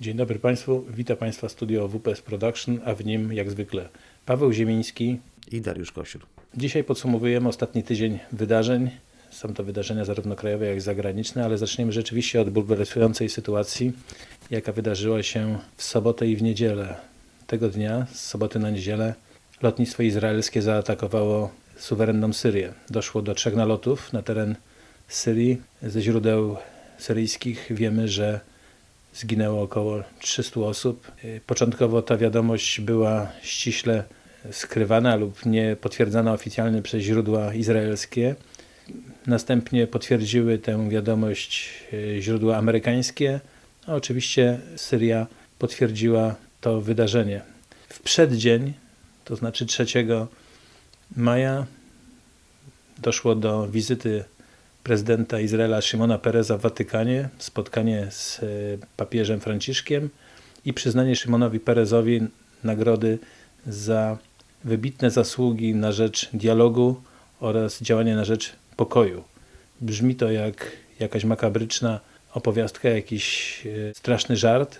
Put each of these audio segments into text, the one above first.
Dzień dobry Państwu, witam Państwa studio WPS Production, a w nim jak zwykle Paweł Ziemiński. i Dariusz Kosiur. Dzisiaj podsumowujemy ostatni tydzień wydarzeń. Są to wydarzenia zarówno krajowe, jak i zagraniczne, ale zaczniemy rzeczywiście od bulwersującej sytuacji, jaka wydarzyła się w sobotę i w niedzielę. Tego dnia, z soboty na niedzielę, lotnictwo izraelskie zaatakowało suwerenną Syrię. Doszło do trzech nalotów na teren Syrii. Ze źródeł syryjskich wiemy, że zginęło około 300 osób. Y, Początkowo ta wiadomość była ściśle skrywana lub nie potwierdzana oficjalnie przez źródła izraelskie. Następnie potwierdziły tę wiadomość y, źródła amerykańskie, a oczywiście Syria potwierdziła to wydarzenie. W przeddzień, to znaczy 3 maja, doszło do wizyty prezydenta Izraela Szymona Pereza w Watykanie, spotkanie z e, papieżem Franciszkiem i przyznanie Szymonowi Perezowi nagrody za wybitne zasługi na rzecz dialogu oraz działanie na rzecz pokoju. Brzmi to jak jakaś makabryczna opowiastka, jakiś e, straszny żart,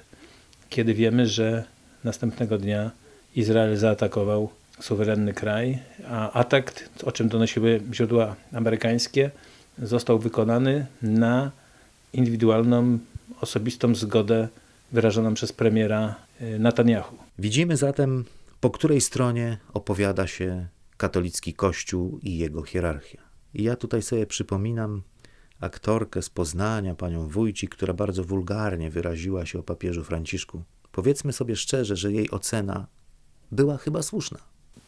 kiedy wiemy, że następnego dnia Izrael zaatakował suwerenny kraj, a atak, o czym donosiły źródła amerykańskie, został wykonany na indywidualną, osobistą zgodę wyrażoną przez premiera y, Netanyahu. Widzimy zatem, po której stronie opowiada się katolicki Kościół i jego hierarchia. I ja tutaj sobie przypominam aktorkę z Poznania, panią Wójcik, która bardzo wulgarnie wyraziła się o papieżu Franciszku. Powiedzmy sobie szczerze, że jej ocena była chyba słuszna.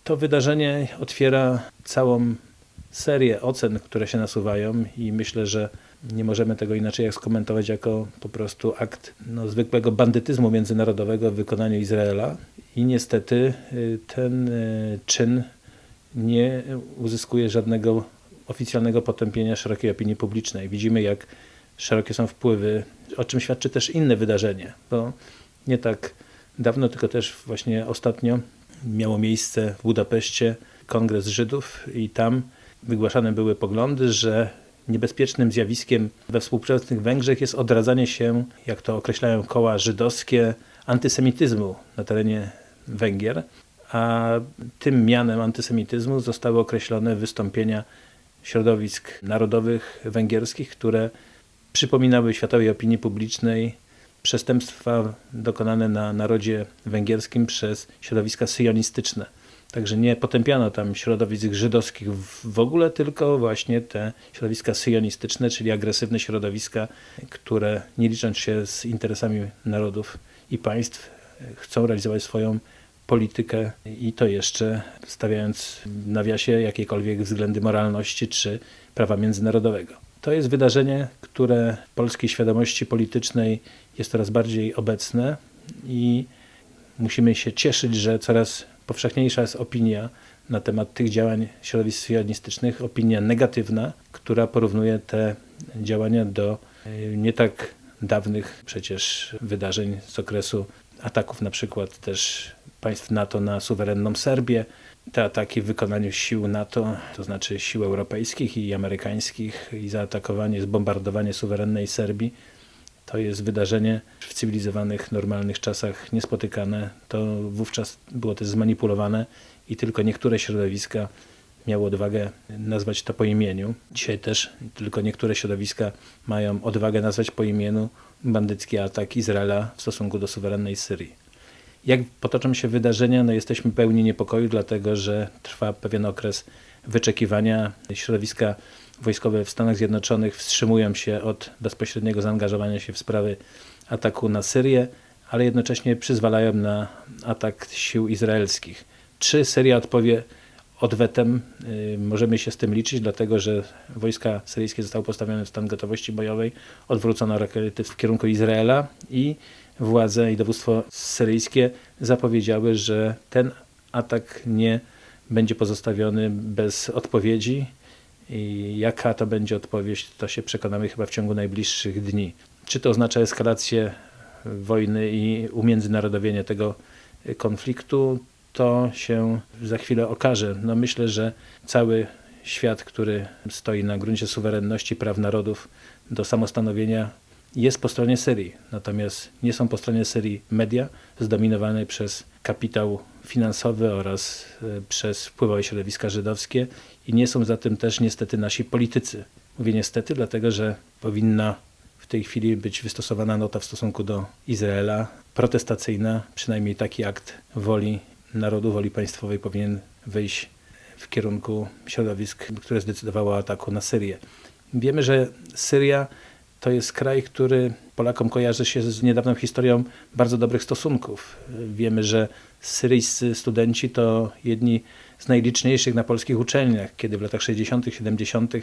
To wydarzenie otwiera całą serię ocen, które się nasuwają i myślę, że nie możemy tego inaczej jak skomentować jako po prostu akt no, zwykłego bandytyzmu międzynarodowego w wykonaniu Izraela i niestety y, ten y, czyn nie uzyskuje żadnego oficjalnego potępienia szerokiej opinii publicznej. Widzimy jak szerokie są wpływy, o czym świadczy też inne wydarzenie, bo nie tak dawno, tylko też właśnie ostatnio miało miejsce w Budapeszcie Kongres Żydów i tam wygłaszane były poglądy, że niebezpiecznym zjawiskiem we współczesnych Węgrzech jest odradzanie się, jak to określają koła żydowskie, antysemityzmu na terenie Węgier, a tym mianem antysemityzmu zostały określone wystąpienia środowisk narodowych węgierskich, które przypominały światowej opinii publicznej przestępstwa dokonane na narodzie węgierskim przez środowiska syjonistyczne. Także nie potępiano tam środowisk żydowskich w ogóle, tylko właśnie te środowiska syjonistyczne, czyli agresywne środowiska, które nie licząc się z interesami narodów i państw, chcą realizować swoją politykę i to jeszcze stawiając w nawiasie jakiekolwiek względy moralności czy prawa międzynarodowego. To jest wydarzenie, które w polskiej świadomości politycznej jest coraz bardziej obecne i musimy się cieszyć, że coraz powszechniejsza jest opinia na temat tych działań środowisk sionistycznych, opinia negatywna, która porównuje te działania do e, nie tak dawnych przecież wydarzeń z okresu ataków na przykład też państw NATO na suwerenną Serbię. Te ataki w wykonaniu sił NATO, to znaczy sił europejskich i amerykańskich i zaatakowanie, zbombardowanie suwerennej Serbii to jest wydarzenie w cywilizowanych, normalnych czasach niespotykane. To wówczas było też zmanipulowane i tylko niektóre środowiska miały odwagę nazwać to po imieniu. Dzisiaj też tylko niektóre środowiska mają odwagę nazwać po imieniu bandycki atak Izraela w stosunku do suwerennej Syrii. Jak potoczą się wydarzenia, no jesteśmy pełni niepokoju, dlatego że trwa pewien okres wyczekiwania. Środowiska wojskowe w Stanach Zjednoczonych wstrzymują się od bezpośredniego zaangażowania się w sprawy ataku na Syrię, ale jednocześnie przyzwalają na atak sił izraelskich. Czy Syria odpowie odwetem? Yy, Możemy się z tym liczyć, dlatego że wojska syryjskie zostały postawione w stan gotowości bojowej, odwrócono rakiety w kierunku Izraela i władze i dowództwo syryjskie zapowiedziały, że ten atak nie będzie pozostawiony bez odpowiedzi. I jaka to będzie odpowiedź, to się przekonamy chyba w ciągu najbliższych dni. Czy to oznacza eskalację wojny i umiędzynarodowienie tego konfliktu, to się za chwilę okaże. No myślę, że cały świat, który stoi na gruncie suwerenności praw narodów do samostanowienia, jest po stronie Syrii, natomiast nie są po stronie Syrii media zdominowane przez kapitał finansowy oraz e, przez wpływowe środowiska żydowskie i nie są za tym też niestety nasi politycy. Mówię niestety, dlatego że powinna w tej chwili być wystosowana nota w stosunku do Izraela, protestacyjna, przynajmniej taki akt woli narodu, woli państwowej powinien wyjść w kierunku środowisk, które zdecydowało o ataku na Syrię. Wiemy, że Syria to jest kraj, który Polakom kojarzy się z niedawną historią bardzo dobrych stosunków. Wiemy, że syryjscy studenci to jedni z najliczniejszych na polskich uczelniach, kiedy w latach 60., 70.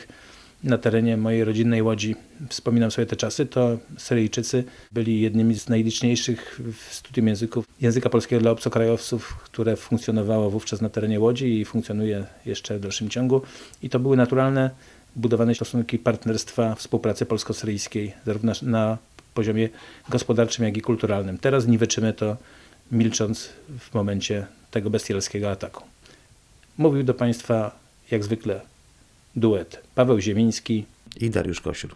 na terenie mojej rodzinnej Łodzi, wspominam sobie te czasy, to Syryjczycy byli jednymi z najliczniejszych w studium języków, języka polskiego dla obcokrajowców, które funkcjonowało wówczas na terenie Łodzi i funkcjonuje jeszcze w dalszym ciągu. I to były naturalne budowane stosunki partnerstwa, współpracy polsko-syryjskiej, zarówno na poziomie gospodarczym, jak i kulturalnym. Teraz niweczymy to, milcząc w momencie tego bestialskiego ataku. Mówił do Państwa, jak zwykle, duet Paweł Ziemiński, I Dariusz Kosiur.